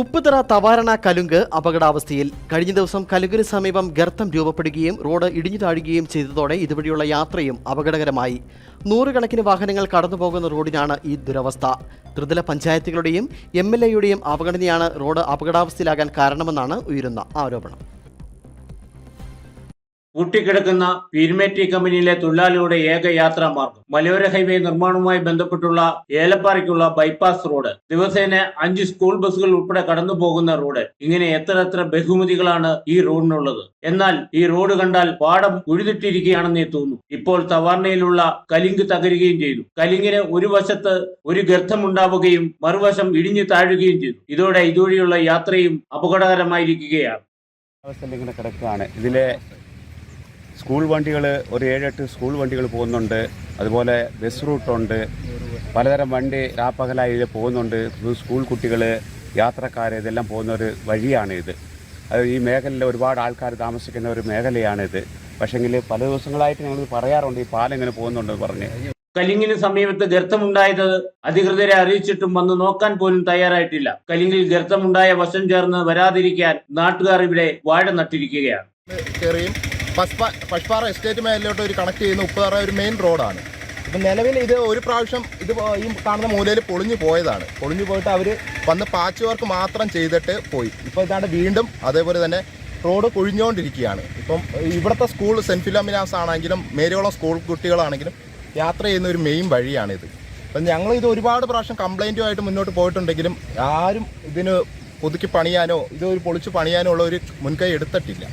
ഉപ്പുതറ തവാരണ കലുങ്ക് അപകടാവസ്ഥയിൽ കഴിഞ്ഞ ദിവസം കലുങ്കിന് സമീപം ഗർത്തം രൂപപ്പെടുകയും റോഡ് ഇടിഞ്ഞു താഴുകയും ചെയ്തതോടെ ഇതുവഴിയുള്ള യാത്രയും അപകടകരമായി. നൂറുകണക്കിന് വാഹനങ്ങൾ കടന്നുപോകുന്ന റോഡിനാണ് ഈ ദുരവസ്ഥ. ത്രിതല പഞ്ചായത്തുകളുടെയും എം എൽ എയുടെയും അവഗണനയാണ് റോഡ് അപകടാവസ്ഥയിലാകാൻ കാരണമെന്നാണ് ഉയരുന്ന ആരോപണം. പൂട്ടിക്കിടക്കുന്ന പീരുമേറ്റി കമ്പനിയിലെ തൊഴിലാളിയുടെ ഏക യാത്രാ മാർഗം മലയോര ഹൈവേ നിർമ്മാണവുമായി ബന്ധപ്പെട്ടുള്ള ഏലപ്പാറയ്ക്കുള്ള ബൈപ്പാസ് റോഡ്. ദിവസേന അഞ്ച് സ്കൂൾ ബസ്സുകൾ ഉൾപ്പെടെ കടന്നു പോകുന്ന റോഡ്. ഇങ്ങനെ എത്ര എത്ര ബഹുമതികളാണ് ഈ റോഡിനുള്ളത്. എന്നാൽ ഈ റോഡ് കണ്ടാൽ പാടം ഉഴുതിട്ടിരിക്കുകയാണെന്നേ തോന്നുന്നു ഇപ്പോൾ തവാർണയിലുള്ള കലിങ്ക് തകരുകയും ചെയ്തു. കലിങ്ങിന് ഒരു വശത്ത് ഒരു ഗർത്തമുണ്ടാവുകയും മറുവശം ഇടിഞ്ഞു താഴുകയും ചെയ്തു. ഇതോടെ ഇതുവഴിയുള്ള യാത്രയും അപകടകരമായിരിക്കുകയാണ്. അവസ്ഥ ഇങ്ങനെ കിടക്കുകയാണ്. ഇതിലെ സ്കൂൾ വണ്ടികൾ ഒരു ഏഴെട്ട് സ്കൂൾ വണ്ടികൾ പോകുന്നുണ്ട്. അതുപോലെ ബസ് റൂട്ടുണ്ട് പലതരം വണ്ടി രാപ്പകലായി പോകുന്നുണ്ട്. സ്കൂൾ കുട്ടികൾ യാത്രക്കാർ ഇതെല്ലാം പോകുന്ന ഒരു വഴിയാണ് ഇത് അത് ഈ മേഖലയിൽ ഒരുപാട് ആൾക്കാർ താമസിക്കുന്ന ഒരു മേഖലയാണിത്. പക്ഷേങ്കിൽ പല ദിവസങ്ങളായിട്ട് ഞങ്ങൾ പറയാറുണ്ട്. ഈ പാലം ഇങ്ങനെ പോകുന്നുണ്ടെന്ന് പറഞ്ഞ്. കലിങ്ങിന് സമീപത്ത് ഗർത്തമുണ്ടായത് അധികൃതരെ അറിയിച്ചിട്ടും വന്ന് നോക്കാൻ പോലും തയ്യാറായിട്ടില്ല. കലിങ്ങിൽ ഗർത്തമുണ്ടായ വശം ചേർന്ന് വരാതിരിക്കാൻ നാട്ടുകാർ ഇവിടെ വാഴ നട്ടിരിക്കുകയാണ്. പസ്പ പഷ്പാറ എസ്റ്റേറ്റ് മേലിലോട്ട് ഒരു കണക്ട് ചെയ്യുന്ന ഉപ്പുതറ ഒരു മെയിൻ റോഡാണ് ഇപ്പം നിലവിൽ ഇത് ഒരു പ്രാവശ്യം ഇത് ഈ കാണുന്ന മൂലയിൽ പൊളിഞ്ഞു പോയതാണ്. പൊളിഞ്ഞു പോയിട്ട് അവർ വന്ന് പാച്ച് വർക്ക് മാത്രം ചെയ്തിട്ട് പോയി. ഇപ്പോൾ ഇതാണ്ട് വീണ്ടും അതേപോലെ തന്നെ റോഡ് കൊഴിഞ്ഞുകൊണ്ടിരിക്കുകയാണ് ഇപ്പം ഇവിടുത്തെ സ്കൂൾ സെന്റ് ഫിലോമിനാസ് ആണെങ്കിലും മേരിയോളം സ്കൂൾ കുട്ടികളാണെങ്കിലും യാത്ര ചെയ്യുന്ന ഒരു മെയിൻ വഴിയാണിത്. അപ്പം ഞങ്ങൾ ഇത് ഒരുപാട് പ്രാവശ്യം കംപ്ലൈന്റുമായിട്ട് മുന്നോട്ട് പോയിട്ടുണ്ടെങ്കിലും ആരും ഇതിന് പുതുക്കി പണിയാനോ ഇത് ഒരു പൊളിച്ച് പണിയാനോ ഉള്ള ഒരു മുൻകൈ എടുത്തിട്ടില്ല.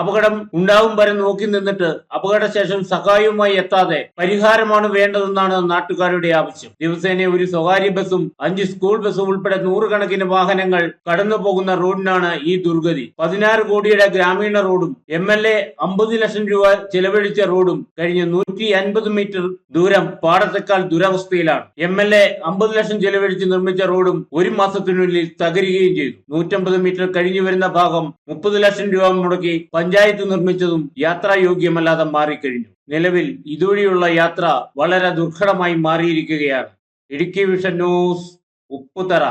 അപകടം ഉണ്ടാവും വരെ നോക്കി നിന്നിട്ട് അപകടശേഷം സഹായവുമായി എത്താതെ പരിഹാരമാണ് വേണ്ടതെന്നാണ് നാട്ടുകാരുടെ ആവശ്യം. ദിവസേന ഒരു സ്വകാര്യ ബസ്സും അഞ്ച് സ്കൂൾ ബസ്സും ഉൾപ്പെടെ നൂറുകണക്കിന് വാഹനങ്ങൾ കടന്നു പോകുന്ന റോഡിനാണ് ഈ ദുർഗതി. പതിനാറ് കോടിയുടെ ഗ്രാമീണ റോഡും എം എൽ എ അമ്പത് ലക്ഷം രൂപ ചെലവഴിച്ച റോഡും കഴിഞ്ഞ നൂറ്റി അൻപത് മീറ്റർ ദൂരം പാടത്തേക്കാൾ ദുരവസ്ഥയിലാണ്. എം എൽ എ അമ്പത് ലക്ഷം ചെലവഴിച്ച് നിർമ്മിച്ച റോഡും ഒരു മാസത്തിനുള്ളിൽ തകരുകയും ചെയ്തു. നൂറ്റമ്പത് മീറ്റർ കഴിഞ്ഞു വരുന്ന ഭാഗം മുപ്പത് ലക്ഷം രൂപ മുടക്കി പഞ്ചായത്ത് നിർമ്മിച്ചതും യാത്രായോഗ്യമല്ലാതെ മാറിക്കഴിഞ്ഞു. നിലവിൽ ഇതുവഴിയുള്ള യാത്ര വളരെ ദുർഘടമായി മാറിയിരിക്കുകയാണ്. Idukki vision news Upputhara.